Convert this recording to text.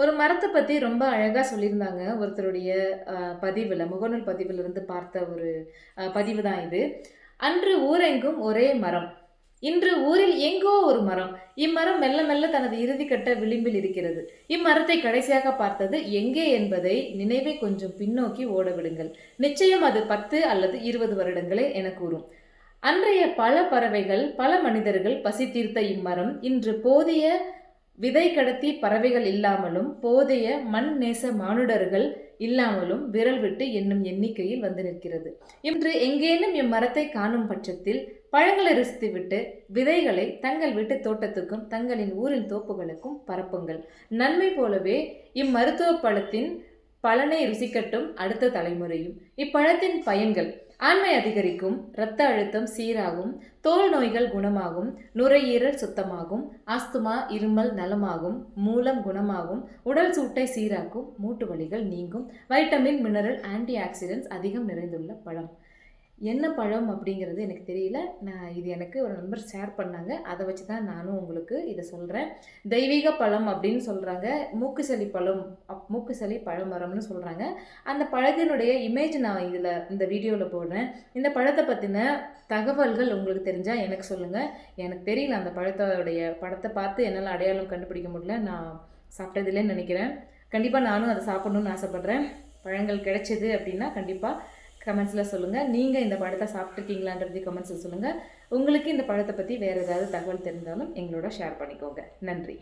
ஒரு மரத்தை பற்றி ரொம்ப அழகாக சொல்லியிருந்தாங்க. ஒருத்தருடைய பதிவில் முகநூல் பதிவில் இருந்து பார்த்த ஒரு பதிவு தான் இது. அன்று ஊரெங்கும் ஒரே மரம். இன்று ஊரில் எங்கோ ஒரு மரம். இம்மரம் மெல்ல மெல்ல தனது இறுதிக்கட்ட விளிம்பில் இருக்கிறது. இம்மரத்தை கடைசியாக பார்த்தது எங்கே என்பதை நினைவை கொஞ்சம் பின்னோக்கி ஓட விடுங்கள் நிச்சயம் அது பத்து அல்லது இருபது வருடங்களே என கூறும். அன்றைய பல பறவைகள் பல மனிதர்கள் பசி தீர்த்த இம்மரம் இன்று போதிய விதை கடத்தி பறவைகள் இல்லாமலும் போதைய மண் நேச மானுடர்கள் இல்லாமலும் விரல் விட்டு என்னும் எண்ணிக்கையில் வந்து நிற்கிறது. இன்று எங்கேனும் இம்மரத்தை காணும் பட்சத்தில் பழங்களை ருசித்துவிட்டு விதைகளை தங்கள் வீட்டு தோட்டத்துக்கும் தங்களின் ஊரின் தோப்புகளுக்கும் பரப்புங்கள். நன்மை போலவே இம்மருத்துவ பழத்தின் பலனை ருசிக்கட்டும் அடுத்த தலைமுறையும். இப்பழத்தின் பயன்கள். ஆண்மை அதிகரிக்கும் இரத்த அழுத்தம் சீராகும் தோல் நோய்கள் குணமாகும் நுரையீரல் சுத்தமாகும் ஆஸ்துமா இருமல் நலமாகும் மூலம் குணமாகும் உடல் சூட்டை சீராக்கும் மூட்டு வலிகள் நீங்கும் வைட்டமின் மினரல் ஆன்டி ஆக்சிடென்ட்ஸ் அதிகம் நிறைந்துள்ள பழம். என்ன பழம் அப்படிங்கிறது எனக்கு தெரியல. நான் இது எனக்கு ஒரு நண்பர் ஷேர் பண்ணாங்க. அதை வச்சு தான் நானும் உங்களுக்கு இதை சொல்கிறேன் தெய்வீக பழம் அப்படின்னு சொல்கிறாங்க மூக்கு சளி பழம் அப் மூக்கு சளி பழமரம்னு சொல்கிறாங்க அந்த பழத்தினுடைய இமேஜ் நான் இதில் இந்த வீடியோவில் போடுறேன். இந்த பழத்தை பற்றின தகவல்கள் உங்களுக்கு தெரிஞ்சால் எனக்கு சொல்லுங்கள் எனக்கு தெரியல அந்த பழத்தோடைய படத்தை பார்த்து என்னால் அடையாளம் கண்டுபிடிக்க முடியல. நான் சாப்பிட்டதில்லைன்னு நினைக்கிறேன். கண்டிப்பாக நானும் அதை சாப்பிட்ணுன்னு ஆசைப்பட்றேன். பழங்கள் கிடைச்சிது அப்படின்னா கண்டிப்பாக கமெண்ட்ஸில் சொல்லுங்கள் நீங்கள் இந்த பழத்தை சாப்பிட்ருக்கீங்களான்றது கமெண்ட்ஸில் சொல்லுங்கள் உங்களுக்கு இந்த பழத்தை பற்றி வேறு ஏதாவது தகவல் தெரிந்தாலும் எங்களோட ஷேர் பண்ணிக்கோங்க. நன்றி.